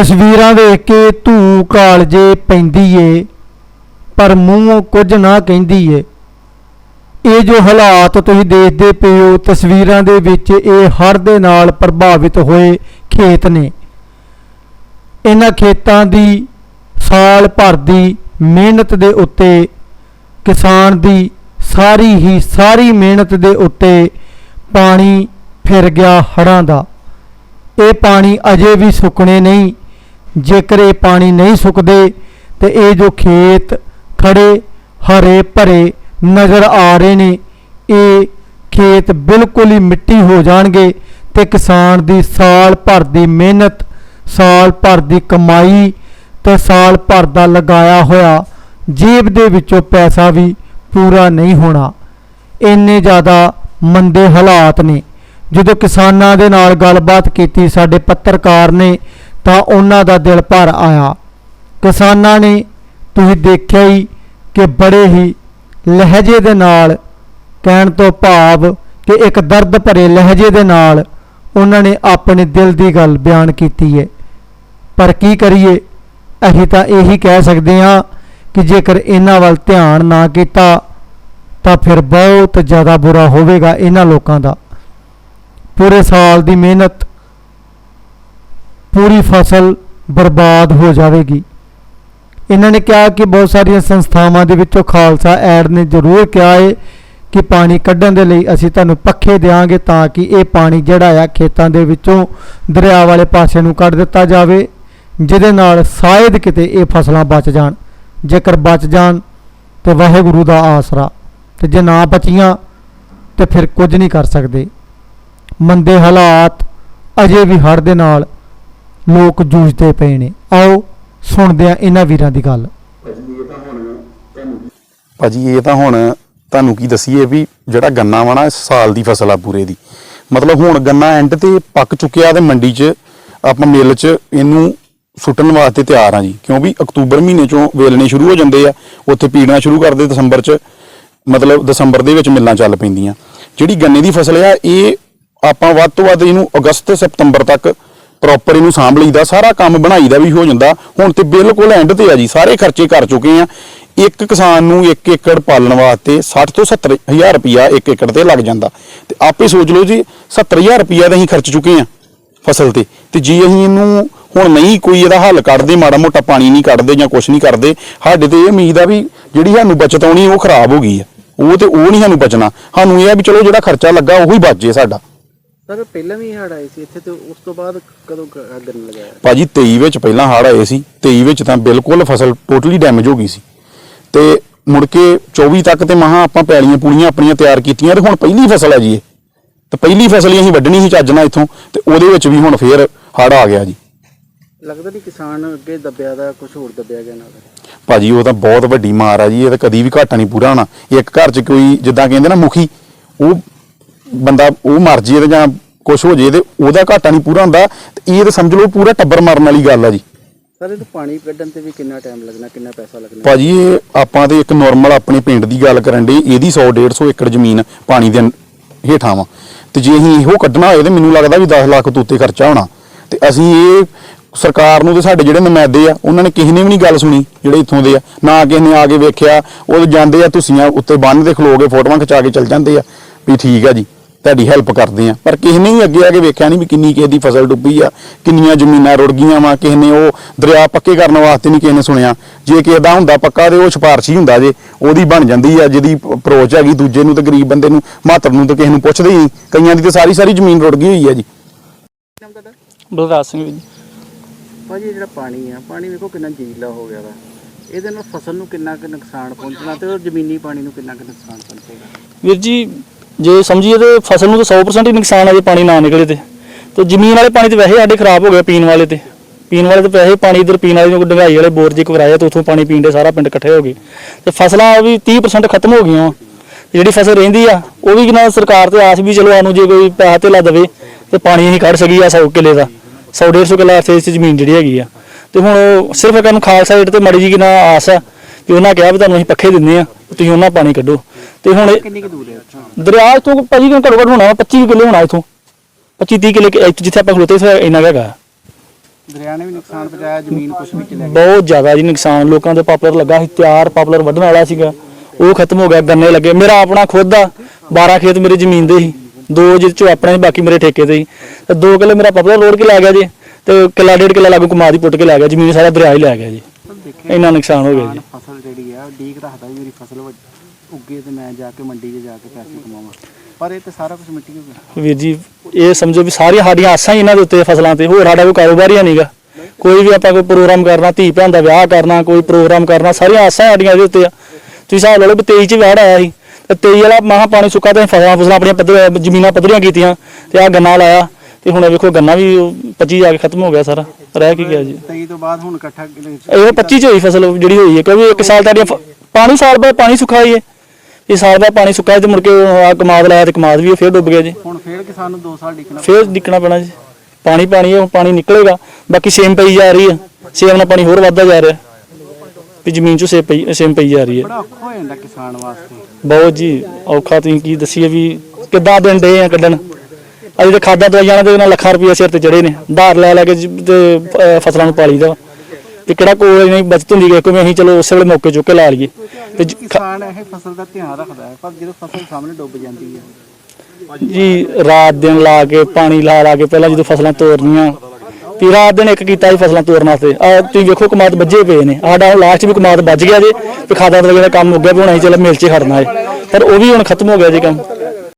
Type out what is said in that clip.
ਤਸਵੀਰਾਂ ਵੇਖ ਕੇ ਧੂ ਕਾਲਜੇ ਪੈਂਦੀ ਏ, ਪਰ ਮੂੰਹੋਂ ਕੁਝ ਨਾ ਕਹਿੰਦੀ ਏ। ਇਹ ਜੋ ਹਾਲਾਤ ਤੁਸੀਂ ਦੇਖਦੇ ਪਏ ਹੋ, ਤਸਵੀਰਾਂ ਦੇ ਵਿੱਚ ਇਹ ਹੜ੍ਹ ਦੇ ਨਾਲ ਪ੍ਰਭਾਵਿਤ ਹੋਏ ਖੇਤ ਨੇ। ਇਹਨਾਂ ਖੇਤਾਂ ਦੀ ਸਾਲ ਭਰ ਦੀ ਮਿਹਨਤ ਦੇ ਉੱਤੇ, ਕਿਸਾਨ ਦੀ ਸਾਰੀ ਹੀ ਸਾਰੀ ਮਿਹਨਤ ਦੇ ਉੱਤੇ ਪਾਣੀ ਫਿਰ ਗਿਆ ਹੜ੍ਹਾਂ ਦਾ। ਇਹ ਪਾਣੀ ਅਜੇ ਵੀ ਸੁੱਕਣੇ ਨਹੀਂ ਜੇਕਰ ਇਹ ਪਾਣੀ ਨਹੀਂ ਸੁੱਕਦੇ, ਤੇ ਇਹ ਜੋ ਖੇਤ ਖੜੇ ਹਰੇ ਭਰੇ ਨਜ਼ਰ ਆ ਰਹੇ ਨੇ, ਇਹ ਖੇਤ ਬਿਲਕੁਲ ਹੀ ਮਿੱਟੀ ਹੋ ਜਾਣਗੇ ਤੇ ਕਿਸਾਨ ਦੀ ਸਾਲ ਭਰ ਦੀ ਮਿਹਨਤ, ਸਾਲ ਭਰ ਦੀ ਕਮਾਈ ਤੇ ਸਾਲ ਭਰ ਦਾ ਲਗਾਇਆ ਹੋਇਆ ਜੇਬ ਦੇ ਵਿੱਚੋਂ ਪੈਸਾ ਵੀ ਪੂਰਾ ਨਹੀਂ ਹੋਣਾ। ਇੰਨੇ ਜ਼ਿਆਦਾ ਮੰਦੇ ਹਾਲਾਤ ਨੇ। ਜਦੋਂ ਕਿਸਾਨਾਂ ਦੇ ਨਾਲ ਗੱਲਬਾਤ ਕੀਤੀ, ਸਾਡੇ ਪੱਤਰਕਾਰ ਨੇ ਤਾਂ ਉਹਨਾਂ ਦਾ ਦਿਲ ਭਰ ਆਇਆ। ਕਿਸਾਨਾਂ ਨੇ ਤੁਸੀਂ ਦੇਖਿਆ ਹੀ ਕਿ ਬੜੇ ਹੀ ਲਹਿਜੇ ਦੇ ਨਾਲ, ਕਹਿਣ ਤੋਂ ਭਾਵ ਕਿ ਇੱਕ ਦਰਦ ਭਰੇ ਲਹਿਜੇ ਦੇ ਨਾਲ ਉਹਨਾਂ ਨੇ ਆਪਣੇ ਦਿਲ ਦੀ ਗੱਲ ਬਿਆਨ ਕੀਤੀ ਹੈ ਪਰ ਕੀ ਕਰੀਏ? ਅਸੀਂ ਤਾਂ ਇਹੀ ਕਹਿ ਸਕਦੇ ਹਾਂ ਕਿ ਜੇਕਰ ਇਹਨਾਂ ਵੱਲ ਧਿਆਨ ਨਾ ਕੀਤਾ, ਤਾਂ ਫਿਰ ਬਹੁਤ ਜ਼ਿਆਦਾ ਬੁਰਾ ਹੋਵੇਗਾ ਇਹਨਾਂ ਲੋਕਾਂ ਦਾ। ਪੂਰੇ ਸਾਲ ਦੀ ਮਿਹਨਤ ਪੂਰੀ ਫਸਲ ਬਰਬਾਦ ਹੋ ਜਾਵੇਗੀ। ਇਹਨਾਂ ਨੇ ਕਿਹਾ ਕਿ ਬਹੁਤ ਸਾਰੀਆਂ ਸੰਸਥਾਵਾਂ ਦੇ ਵਿੱਚੋਂ ਖਾਲਸਾ ਐਡ ਨੇ ਜ਼ਰੂਰ ਕਿਹਾ ਹੈ ਕਿ ਪਾਣੀ ਕੱਢਣ ਦੇ ਲਈ ਅਸੀਂ ਤੁਹਾਨੂੰ ਪੱਖੇ ਦੇਵਾਂਗੇ ਤਾਂ ਕਿ ਇਹ ਪਾਣੀ ਜਿਹੜਾ ਆ ਖੇਤਾਂ ਦੇ ਵਿੱਚੋਂ ਦਰਿਆ ਵਾਲੇ ਪਾਸੇ ਨੂੰ ਕੱਢ ਦਿੱਤਾ ਜਾਵੇ, ਜਿਹਦੇ ਨਾਲ ਸ਼ਾਇਦ ਕਿਤੇ ਇਹ ਫਸਲਾਂ ਬਚ ਜਾਣ। ਜੇਕਰ ਬਚ ਜਾਣ ਤੇ ਵਾਹਿਗੁਰੂ ਦਾ ਆਸਰਾ, ਤੇ ਜੇ ਨਾ ਬਚੀਆਂ ਤੇ ਫਿਰ ਕੁਝ ਨਹੀਂ ਕਰ ਸਕਦੇ। ਮੰਦੇ ਹਾਲਾਤ ਅਜੇ ਵੀ ਹੜ੍ਹ ਦੇ ਨਾਲ ਲੋਕ ਜੂਝਦੇ ਪਏ ਨੇ। ਆਓ ਸੁਣਦੇ ਆ ਇਹਨਾਂ ਵੀਰਾਂ ਦੀ ਗੱਲ। ਭਾਜੀ, ਇਹ ਤਾਂ ਹੁਣ ਤੁਹਾਨੂੰ ਕੀ ਦਸੀਏ ਵੀ ਜਿਹੜਾ ਗੰਨਾ ਵਾ ਨਾ ਸਾਲ ਦੀ ਫਸਲ ਆ ਪੂਰੇ ਦੀ। ਮਤਲਬ ਹੁਣ ਗੰਨਾ ਐਂਡ ਤੇ ਪੱਕ ਚੁੱਕਿਆ ਤੇ ਮੰਡੀ 'ਚ ਆਪਾਂ ਮਿੱਲ 'ਚ ਇਹਨੂੰ ਸੁੱਟਣ ਵਾਸਤੇ ਤਿਆਰ ਆ ਜੀ। ਕਿਉਂ ਵੀ ਅਕਤੂਬਰ ਮਹੀਨੇ 'ਚੋਂ ਵੇਲਣੇ ਸ਼ੁਰੂ ਹੋ ਜਾਂਦੇ ਆ। ਉੱਥੇ ਪੀੜਨਾ ਸ਼ੁਰੂ ਕਰਦੇ ਦਸੰਬਰ 'ਚ, ਮਤਲਬ ਦਸੰਬਰ ਦੇ ਵਿੱਚ ਮਿੱਲਾਂ ਚੱਲ ਪੈਂਦੀਆਂ। ਜਿਹੜੀ ਗੰਨੇ ਦੀ ਫਸਲ ਆ, ਇਹ ਆਪਾਂ ਵੱਧ ਤੋਂ ਵੱਧ ਇਹਨੂੰ ਅਗਸਤ ਸਤੰਬਰ ਤੱਕ ਪ੍ਰੋਪਰ ਇਹਨੂੰ ਸਾਂਭ ਲਈਦਾ, ਸਾਰਾ ਕੰਮ ਬਣਾਈਦਾ ਵੀ ਹੋ ਜਾਂਦਾ। ਹੁਣ ਤੇ ਬਿਲਕੁਲ ਐਂਡ ਤੇ ਆ ਜੀ, ਸਾਰੇ ਖਰਚੇ ਕਰ ਚੁੱਕੇ ਆ। ਇੱਕ ਕਿਸਾਨ ਨੂੰ 1 ਏਕੜ ਪਾਲਣ ਵਾਸਤੇ 60 ਤੋਂ 70 ਹਜ਼ਾਰ ਰੁਪਿਆ 1 ਏਕੜ ਤੇ ਲੱਗ ਜਾਂਦਾ। ਤੇ ਆਪੇ ਸੋਚ ਲਓ ਜੀ 70000 ਰੁਪਿਆ ਤਾਂ ਅਸੀਂ ਖਰਚ ਚੁੱਕੇ ਆ ਫਸਲ ਤੇ। ਤੇ ਜੇ ਅਸੀਂ ਇਹਨੂੰ ਹੁਣ ਨਹੀਂ ਕੋਈ ਇਹਦਾ ਹੱਲ ਕੱਢਦੇ, ਮਾੜਾ ਮੋਟਾ ਪਾਣੀ ਨਹੀਂ ਕੱਢਦੇ ਜਾਂ ਕੁਝ ਨਹੀਂ ਕਰਦੇ, ਸਾਡੇ ਤੇ ਇਹ ਉਮੀਦ ਆ ਵੀ ਜਿਹੜੀ ਸਾਨੂੰ ਬਚਤ ਆਉਣੀ, ਉਹ ਖਰਾਬ ਹੋ ਗਈ ਆ। ਉਹ ਤੇ ਉਹ ਨਹੀਂ ਸਾਨੂੰ ਬਚਣਾ। ਸਾਨੂੰ ਇਹ ਆ ਵੀ ਚਲੋ ਜਿਹੜਾ ਖਰਚਾ ਲੱਗਾ, ਉਹੀ ਬਚ ਜੇ ਸਾਡਾ। ਸਰ ਪਹਿਲਾਂ ਵੀ ਹੜ ਆਏ ਸੀ ਇੱਥੇ ਤੇ ਉਸ ਤੋਂ ਬਾਅਦ ਕਦੋਂ ਕ- ਗੰਨ ਲਗਾਇਆ? ਭਾਜੀ 23 ਵਿੱਚ ਪਹਿਲਾਂ ਹੜ੍ਹ ਆਏ ਸੀ 23 ਵਿੱਚ ਤਾਂ ਬਿਲਕੁਲ ਫਸਲ ਟੋਟਲੀ ਡੈਮੇਜ ਹੋ ਗਈ ਸੀ। ਤੇ ਮੁੜ ਕੇ 24 ਤੱਕ ਤੇ ਮਹਾ ਆਪਾਂ ਪੈਲੀਆਂ ਪੂਲੀਆਂ ਆਪਣੀਆਂ ਤਿਆਰ ਕੀਤੀਆਂ ਤੇ ਹੁਣ ਪਹਿਲੀ ਫਸਲ ਹੈ ਜੀ ਇਹ। ਤੇ ਪਹਿਲੀ ਫਸਲ ਹੀ ਅਸੀਂ ਵੱਢਣੀ ਸੀ ਚੱਜਣਾ ਇੱਥੋਂ ਤੇ ਉਹਦੇ ਵਿੱਚ ਵੀ ਹੁਣ ਫੇਰ ਹੜ੍ਹ ਆ ਗਿਆ ਜੀ। ਲੱਗਦਾ ਨਹੀਂ ਕਿਸਾਨ ਅੱਗੇ ਦੱਬਿਆ ਦਾ ਕੁਝ ਹੋਰ ਦੱਬਿਆ ਗਿਆ ਨਾਲ। ਭਾਜੀ ਉਹ ਤਾਂ ਬਹੁਤ ਵੱਡੀ ਮਾਰ ਆ ਜੀ ਇਹ ਤਾਂ ਕਦੀ ਵੀ ਘਾਟਾ ਨਹੀਂ ਪੂਰਾ ਹੋਣਾ। ਇੱਕ ਘਰ 'ਚ ਕੋਈ ਜਿੱਦਾਂ ਕਹਿੰਦੇ ਨਾ ਮੁਖੀ ਉਹ ਬੰਦਾ ਉਹ ਮਰ ਜੇ ਜਾਂ ਕੁਝ ਹੋ ਜੇ ਤੇ ਉਹਦਾ ਘਾਟਾ ਨਹੀਂ ਪੂਰਾ ਹੁੰਦਾ ਤੇ ਇਹ ਤਾਂ ਸਮਝ ਲਓ ਪੂਰਾ ਟੱਬਰ ਮਰਨ ਵਾਲੀ ਗੱਲ ਆ ਜੀ। ਸਰ ਇਹ ਪਾਣੀ ਕੱਢਣ ਤੇ ਵੀ ਕਿੰਨਾ ਟਾਈਮ ਲੱਗਣਾ ਕਿੰਨਾ ਪੈਸਾ ਲੱਗਣਾ? ਭਾਜੀ ਇਹ ਆਪਾਂ ਤੇ ਇੱਕ ਨਾਰਮਲ ਆਪਣੇ ਪਿੰਡ ਦੀ ਗੱਲ ਕਰਨ ਦੇ ਇਹਦੀ 100 150 ਏਕੜ ਜ਼ਮੀਨ ਪਾਣੀ ਦੇ ਹੇਠਾਂ ਵਾ। ਤੇ ਜੇ ਅਸੀਂ ਇਹੋ ਕੱਢਣਾ ਹੋਏ ਤੇ ਮੈਨੂੰ ਲੱਗਦਾ ਵੀ 10 ਲੱਖ ਤੋਂ ਉੱਤੇ ਖਰਚਾ ਹੋਣਾ। ਤੇ ਅਸੀਂ ਇਹ ਸਰਕਾਰ ਨੂੰ ਤੇ ਸਾਡੇ ਜਿਹੜੇ ਨੁਮਾਇੰਦੇ ਆ ਉਹਨਾਂ ਨੇ ਕਿਸੇ ਨੇ ਵੀ ਨਹੀਂ ਗੱਲ ਸੁਣੀ ਜਿਹੜੇ ਇੱਥੋਂ ਦੇ ਆ। ਨਾ ਕਿਸੇ ਨੇ ਆ ਕੇ ਵੇਖਿਆ ਉਹ ਜਾਂਦੇ ਆ ਤੁਸੀਆਂ ਉੱਤੇ ਬੰਨ ਦੇ ਖਲੋ ਕੇ ਫੋਟੋਆਂ ਖਿਚਾ ਕੇ ਚੱਲ ਜਾਂਦੇ ਆ। ਵੀ ਠੀਕ ਆ ਜੀ। ਤੁਹਾਡੀ ਹੈਲਪ ਕਰਦੇ ਆ। ਪਰ ਕਿਸੇ ਨੇ ਵੀ ਅੱਗੇ ਆ ਕੇ ਵੇਖਿਆ ਨਹੀਂ ਵੀ ਕਿੰਨੀ ਕਿਸੇ ਦੀ ਫਸਲ ਡੁੱਬੀ ਆ ਕਿੰਨੀਆਂ ਜ਼ਮੀਨਾਂ ਰੁੜ ਗਈਆਂ ਵਾ ਕਿਸੇ ਨੇ ਉਹ ਦਰਿਆ ਪੱਕੇ ਕਰਨ ਵਾਸਤੇ ਨਹੀਂ ਕਿਸੇ ਨੇ ਸੁਣਿਆ। ਜੇ ਕਿਸੇ ਦਾ ਹੁੰਦਾ ਪੱਕਾ ਤੇ ਉਹ ਸਿਫਾਰਸ਼ੀ ਹੁੰਦਾ ਜੇ ਉਹਦੀ ਬਣ ਜਾਂਦੀ ਆ ਜਿਹਦੀ ਅਪਰੋਚ ਹੈਗੀ ਦੂਜੇ ਨੂੰ ਤੇ ਗਰੀਬ ਬੰਦੇ ਨੂੰ ਮਾਤਰ ਨੂੰ ਤਾਂ ਕਿਸੇ ਨੂੰ ਪੁੱਛਦੇ ਹੀ ਨਹੀਂ ਕਈਆਂ ਦੀ ਤੇ ਸਾਰੀ ਸਾਰੀ ਜ਼ਮੀਨ ਰੁੜ ਗਈ ਹੋਈ ਆ ਜੀ। ਨਾਮ ਤੁਹਾਡਾ ਬਲਰਾਜ ਸਿੰਘ ਜੀ। ਭਾਜੀ ਇਹ ਜਿਹੜਾ ਪਾਣੀ ਆ ਪਾਣੀ ਵੇਖੋ ਕਿੰਨਾ ਜ਼ਹਿਰੀਲਾ ਹੋ ਗਿਆ ਵਾ। ਇਹਦੇ ਨਾਲ ਫਸਲ ਨੂੰ ਕਿੰਨਾ ਕੁ ਨੁਕਸਾਨ ਪਹੁੰਚਣਾ ਤੇ ਉਹ ਜ਼ਮੀਨੀ ਪਾਣੀ ਨੂੰ ਕਿੰਨਾ ਕੁ ਨੁਕਸਾਨ ਪਹੁੰਚੇਗਾ? ਵੀਰ ਜੀ ਜੇ ਸਮਝੀਏ ਤੇ ਫਸਲ ਨੂੰ ਤਾਂ 100% ਹੀ ਨੁਕਸਾਨ ਆ ਜੇ ਪਾਣੀ ਨਾ ਨਿਕਲੇ ਤੇ। ਤੇ ਜ਼ਮੀਨ ਵਾਲੇ ਪਾਣੀ ਤੇ ਵੈਸੇ ਸਾਡੇ ਖਰਾਬ ਹੋ ਗਿਆ ਪੀਣ ਵਾਲੇ ਤੇ। ਪੀਣ ਵਾਲੇ ਤੇ ਵੈਸੇ ਪਾਣੀ ਇਧਰ ਪੀਣ ਵਾਲੇ ਨੂੰ ਡੰਗਾਈ ਵਾਲੇ ਬੋਰ ਜੀ ਕਰਾਇਆ ਤੇ ਉੱਥੋਂ ਪਾਣੀ ਪੀਣ ਦੇ ਸਾਰਾ ਪਿੰਡ ਇਕੱਠੇ ਹੋ ਗਏ। ਤੇ ਫਸਲਾਂ ਵੀ 30% ਖਤਮ ਹੋ ਗਈਆਂ। ਵਾਂ। ਜਿਹੜੀ ਫਸਲ ਰਹਿੰਦੀ ਆ, ਉਹ ਵੀ ਕਿਨਾ ਸਰਕਾਰ ਤੇ ਆਸ ਵੀ ਚਲੋ ਸਾਨੂੰ ਜੇ ਕੋਈ ਪੈਸਾ 'ਤੇ ਲਾ ਦੇਵੇ, ਤੇ ਪਾਣੀ ਅਸੀਂ ਕੱਢ ਸਕੀ ਆ 100 ਕਿੱਲੇ ਦਾ। 100 150 ਕਿੱਲਾ ਇੱਥੇ ਇਸ ਜ਼ਮੀਨ ਜਿਹੜੀ ਹੈਗੀ ਆ। ਤੇ ਹੁਣ ਸਿਰਫ ਇੱਕ ਨੂੰ ਖਾਲਸਾ ਏਡ ਤੇ ਮੜੀ ਜੀ ਕਿਨਾ ਆਸ ਆ ਕਿ ਉਹਨਾਂ ਕਿਹਾ ਵੀ ਤੁਹਾਨੂੰ ਅਸੀਂ ਪੱਖੇ ਦਿੰਦੇ ਆ, ਤੁਸੀਂ ਉਹਨਾਂ ਪਾਣੀ ਕੱਢੋ। ਤੇ ਹੁਣ ਇਹ- ਕਿੰਨੀ ਕੁ ਦੂਰ ਹੈ ਇੱਥੋਂ? ਦਰਿਆ ਤੋਂ ਭਾਜੀ ਘੱਟੋ ਘੱਟ ਹੋਣਾ ਵਾ? 25 ਕਿੱਲੇ ਹੋਣਾ ਇਥੋਂ। 25 30 ਕਿੱਲੇ ਜਿੱਥੇ ਆਪਾਂ ਖਲੋਤੇ ਸੀ ਇੰਨਾ ਕੁ ਹੈਗਾ। ਦਰਿਆ ਨੇ ਵੀ ਨੁਕਸਾਨ ਪਹੁੰਚਾਇਆ ਜ਼ਮੀਨ ਕੁਛ ਵੀ ਚਲੇ ਬਹੁਤ ਜ਼ਿਆਦਾ ਜੀ ਨੁਕਸਾਨ। ਲੋਕਾਂ ਦੇ ਪਾਪਲਰ ਲੱਗਾ ਸੀ ਤਿਆਰ ਪਾਪਲਰ ਵੱਢਣ ਵਾਲਾ ਸੀਗਾ। ਉਹ ਖਤਮ ਹੋ ਗਿਆ ਗੰਨੇ ਲੱਗੇ। ਮੇਰਾ ਆਪਣਾ ਖੁਦ ਦਾ 12 ਖੇਤ ਮੇਰੀ ਜ਼ਮੀਨ ਦੇ ਸੀ। ਦੋ ਜਿਹਦੇ ਚੋਂ ਆਪਣੇ ਸੀ, ਬਾਕੀ ਮੇਰੇ ਠੇਕੇ ਤੇ ਸੀ। ਤੇ ਦੋ ਕਿੱਲੇ ਮੇਰਾ ਪਾਪਲਰ ਰੋੜ ਕੇ ਲੈ ਗਿਆ ਜੀ। ਤੇ ਕਿੱਲਾ ਡੇਢ ਕਿੱਲਾ ਲਾਗੂ ਕਮਾਦ ਪੁੱਟ ਕੇ ਲੈ ਗਿਆ ਜ਼ਮੀਨ ਸਾਰਾ ਦਰਿਆ ਹੀ ਲੈ ਗਿਆ ਜੀ। ਇੰਨਾ ਨੁਕਸਾਨ ਹੋ ਗਿਆ ਜੀ। ਫਸਲ ਜਿਹੜੀ ਆ ਡੀਕ ਰੱਖਦਾ ਵੀ ਮੇਰੀ ਫਸਲ ਵੱਡ- ਉੱਗੇ ਤੇ ਮੈਂ ਜਾ ਕੇ ਮੰਡੀ 'ਚ ਜਾ ਕੇ ਪੈਸੇ ਕਮਾਵਾਂ। ਪਰ ਇਹ ਤੇ ਸਾਰਾ ਕੁਝ ਮਿੱਟੀ ਹੋ ਗਿਆ ਵੀਰ ਜੀ ਇਹ ਸਮਝੋ ਵੀ ਸਾਰੀਆਂ ਸਾਡੀਆਂ ਆਸਾਂ ਹੀ ਇਹਨਾਂ ਦੇ ਉੱਤੇ ਫਸਲਾਂ ਤੇ ਹੋਰ ਸਾਡਾ ਕੋਈ ਕਾਰੋਬਾਰ ਹੀ ਨਹੀਂਗਾ ਕੋਈ ਵੀ ਆਪਾਂ ਕੋਈ ਪ੍ਰੋਗਰਾਮ ਕਰਨਾ ਧੀ ਭੈਣ ਦਾ ਵਿਆਹ ਕਰਨਾ ਕੋਈ ਪ੍ਰੋਗਰਾਮ ਕਰਨਾ ਸਾਰੀਆਂ ਆਸਾਂ ਸਾਡੀਆਂ ਇਹਦੇ ਉੱਤੇ ਆ। ਤੁਸੀਂ ਹਿਸਾਬ ਲਾ ਲਓ ਵੀ 23 ਚ ਵਿਆਹ ਆਇਆ ਸੀ ਤੇ 23 ਵਾਲਾ ਮਹਾ ਪਾਣੀ ਸੁੱਕਾ ਤੇ ਫਸਲਾਂ ਫਸਲਾਂ ਆਪਣੀਆਂ ਪੱਧਰ ਜ਼ਮੀਨਾਂ ਪੱਧਰੀਆਂ ਕੀਤੀਆਂ ਤੇ ਆ ਗੰਨਾ ਲਾਇਆ। ਤੇ ਹੁਣ ਵੇਖੋ ਗੰਨਾ ਵੀ 25 ਜਾ ਕੇ ਖਤਮ ਹੋ ਗਿਆ ਸਾਰਾ। ਰਹਿ ਕੀ ਗਿਆ ਜੀ। 23 ਤੋਂ ਬਾਅਦ ਹੁਣ ਇਕੱਠਾ ਇਹ 25 ਚ ਹੋਈ ਫਸਲ ਜਿਹੜੀ ਹੋਈ ਹੈ ਕਿਉਂਕਿ ਇੱਕ ਸਾਲ ਤੁਹਾਡੀਆਂ ਫ- ਪਾਣੀ ਸਾਲ ਬਾਅਦ ਪਾਣੀ ਸੁੱਕਾ ਹੀ ਹੈ। ਇਹ ਸਾਲ ਬਾਅਦ ਪਾਣੀ ਸੁੱਕਾ ਤੇ ਮੁੜ ਕੇ ਆ ਕਮਾਦ ਲਾਇਆ ਤੇ ਕਮਾਦ ਵੀ ਫੇਰ ਡੁੱਬ ਗਿਆ ਜੀ। ਹੁਣ ਫੇਰ ਕਿਸਾਨ ਨੂੰ 2 ਸਾਲ ਡਿੱਕਣਾ ਫੇਰ ਨਿਕਣਾ ਪੈਣਾ ਜੀ। ਪਾਣੀ ਪਾਣੀ ਹੈ ਪਾਣੀ ਨਿਕਲੇਗਾ। ਬਾਕੀ ਸੇਮ ਪਈ ਜਾ ਰਹੀ ਹੈ ਸੇਮ ਨਾਲ ਪਾਣੀ ਹੋਰ ਵੱਧਦਾ ਜਾ ਰਿਹਾ। ਵੀ ਜ਼ਮੀਨ ਚੋਂ ਸੇਮ ਪਈ ਸੇਮ ਪਈ ਜਾ ਰਹੀ ਹੈ ਬੜਾ ਔਖਾ ਹੋ ਜਾਂਦਾ ਕਿਸਾਨ ਵਾਸਤੇ। ਬਹੁਤ ਜੀ ਔਖਾ ਤੁਸੀਂ ਕੀ ਦੱਸੀਏ ਵੀ ਕਿੱਦਾਂ ਦਿਨ ਡੇ ਆ ਕੱਢਣ। ਅਜੇ ਤੇ ਖਾਦਾਂ ਦਵਾਈਆਂ ਦੇ ਨਾਲ ਲੱਖਾਂ ਰੁਪਏ ਸਿਰ ਤੇ ਚੜੇ ਨੇ। ਧਾਰ ਲੈ ਲੈ ਕੇ ਤੇ ਫਸਲਾਂ ਨੂੰ ਪਾਲੀਦਾ। ਤੇ ਕਿਹੜਾ ਕੋਲ ਨਹੀਂ ਬਚਤ ਹੁੰਦੀ ਕਿ ਕੋਈ ਅਸੀਂ ਚਲੋ ਉਸੇ ਵੇਲੇ ਮੌਕੇ ਚੁੱਕ ਕੇ ਲਾ ਲਈਏ। ਤੇ ਜ- ਕਿਸਾਨ ਇਹ ਫਸਲ ਦਾ ਧਿਆਨ ਰੱਖਦਾ ਹੈ ਪਰ ਜਦੋਂ ਫਸਲ ਸਾਹਮਣੇ ਡੁੱਬ ਜਾਂਦੀ ਹੈ। ਜੀ ਰਾਤ ਦਿਨ ਲਾ ਕੇ ਪਾਣੀ ਲਾ ਲਾ ਕੇ ਪਹਿਲਾਂ ਜਦੋਂ ਫਸਲਾਂ ਤੋੜਨੀਆਂ ਵੀ ਰਾਤ ਦਿਨ ਇੱਕ ਕੀਤਾ ਸੀ ਫਸਲਾਂ ਤੋੜਨ ਵਾਸਤੇ। ਆ ਤੁਸੀਂ ਵੇਖੋ ਕਮਾਦ ਵੱਜੇ ਪਏ ਨੇ। ਸਾਡਾ ਲਾਸਟ ਵੀ ਕਮਾਦ ਵੱਜ ਗਿਆ ਜੀ ਤੇ ਖਾਦਾਂ ਦਾ ਕੰਮ ਹੋ ਗਿਆ ਵੀ ਹੁਣ ਅਸੀਂ ਚਲੋ ਮਿਲ 'ਚ ਹੀ ਖੜਨਾ ਹੈ। ਪਰ ਉਹ ਵੀ ਹੁਣ ਖਤਮ ਹੋ ਗਿਆ ਜੀ ਕੰਮ।